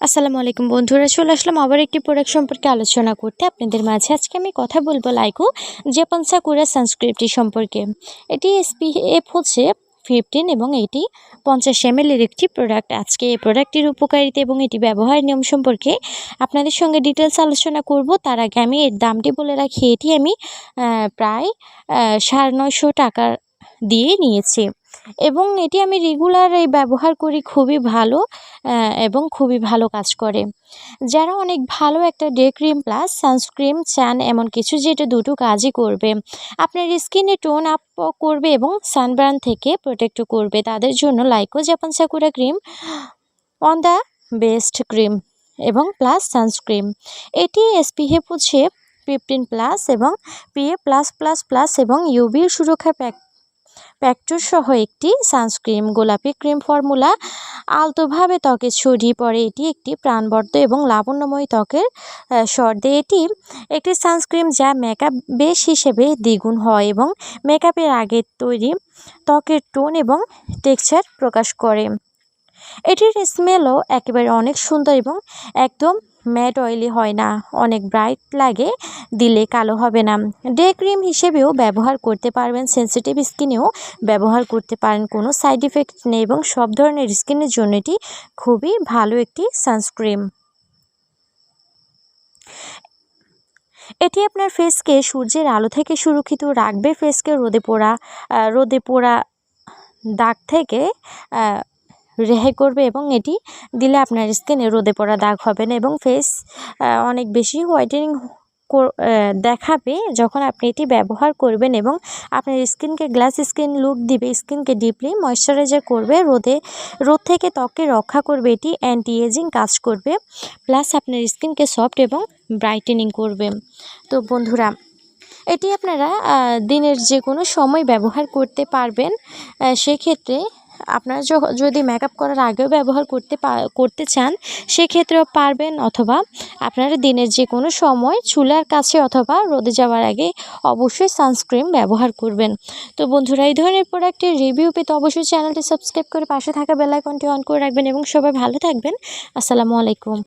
আসসালামু আলাইকুম বন্ধুরা, চলে আসলাম আবার একটি প্রোডাক্ট সম্পর্কে আলোচনা করতে। আপনাদের মাঝে আজকে আমি কথা বলব লাইকো জাপান সাকুরা সানস্ক্রিপ্টটি সম্পর্কে। এটি এসপিএফ হচ্ছে ফিফটিন এবং এটি পঞ্চাশ এম এর একটি প্রোডাক্ট আজকে এই প্রোডাক্টটির উপকারিতা এবং এটি ব্যবহার নিয়ম সম্পর্কে আপনাদের সঙ্গে ডিটেলস আলোচনা করব। তার আগে আমি এর দামটি বলে রাখি। এটি আমি প্রায় সাড়ে নয়শো টাকা দিয়ে নিয়েছি। এবং এটি আমি রেগুলার এই ব্যবহার করি, খুবই ভালো। এবং খুবই ভালো কাজ করে। যারা অনেক ভালো একটা ডে ক্রিম প্লাস সানস্ক্রিম চান, এমন কিছু যেটা দুটো কাজই করবে। আপনার স্কিনে টোন আপ করবে এবং সানবার্ন থেকে প্রোটেক্টও করবে। তাদের জন্য Lyco Japan sakura cream, on the best cream এবং প্লাস সানস্ক্রিন। এটি এসপিএফ হচ্ছে ফিফটিন প্লাস এবং পিএ প্লাস প্লাস প্লাস এবং ইউভি সুরক্ষা প্যাক, প্যাকটুর সহ একটি সানস্ক্রিন। গোলাপি ক্রিম ফর্মুলা আলতোভাবে ত্বকে ছড়িয়ে পড়ে। এটি একটি প্রাণবদ্ধ এবং লাবণ্যময় ত্বকের সর্দে এটি একটি সানস্ক্রিন যা মেকআপ বেশ হিসেবে দ্বিগুণ হয় এবং মেকআপের আগে তৈরি ত্বকের টোন এবং টেক্সচার প্রকাশ করে। এটির স্মেলও একেবারে অনেক সুন্দর এবং একদম ম্যাট অয়েলি হয় না, অনেক ব্রাইট লাগে, দিলে কালো হবে না। ডে ক্রিম হিসেবেও ব্যবহার করতে পারবেন, সেন্সিটিভ স্কিনেও ব্যবহার করতে পারেন, কোনো সাইড ইফেক্ট নেই এবং সব ধরনের স্কিনের জন্য এটি খুবই ভালো একটি সানস্ক্রিন এটি আপনার ফেসকে সূর্যের আলো থেকে সুরক্ষিত রাখবে, ফেসকে রোদে পোড়া রোদে পোড়া দাগ থেকে রেহাই করবে এবং এটি দিলে আপনার স্কিনে রোদে পড়া দাগ হবে না এবং ফেস অনেক বেশি হোয়াইটেনিং দেখাবে যখন আপনি এটি ব্যবহার করবেন এবং আপনার স্কিনকে গ্লাস স্কিন লুক দিবে, স্কিনকে ডিপলি ময়শ্চারাইজার করবে, রোদে, রোদ থেকে ত্বককে রক্ষা করবে, এটি অ্যান্টি এজিং কাজ করবে প্লাস আপনার স্কিনকে সফট এবং ব্রাইটেনিং করবে। তো বন্ধুরা, এটি আপনারা দিনের যে কোনো সময় ব্যবহার করতে পারবেন সেক্ষেত্রে আপনারা যদি মেকআপ করার আগেও ব্যবহার করতে করতে চান, সেক্ষেত্রেও পারবেন অথবা আপনারা দিনের যে কোনো সময় চুলার কাছে অথবা রোদে যাওয়ার আগে অবশ্যই সানস্ক্রিন ব্যবহার করবেন। তো বন্ধুরা, এই ধরনের প্রোডাক্টের রিভিউ পেতে অবশ্যই চ্যানেলটি সাবস্ক্রাইব করে পাশে থাকা বেলাইকনটি অন করে রাখবেন এবং সবাই ভালো থাকবেন। আসসালামু আলাইকুম।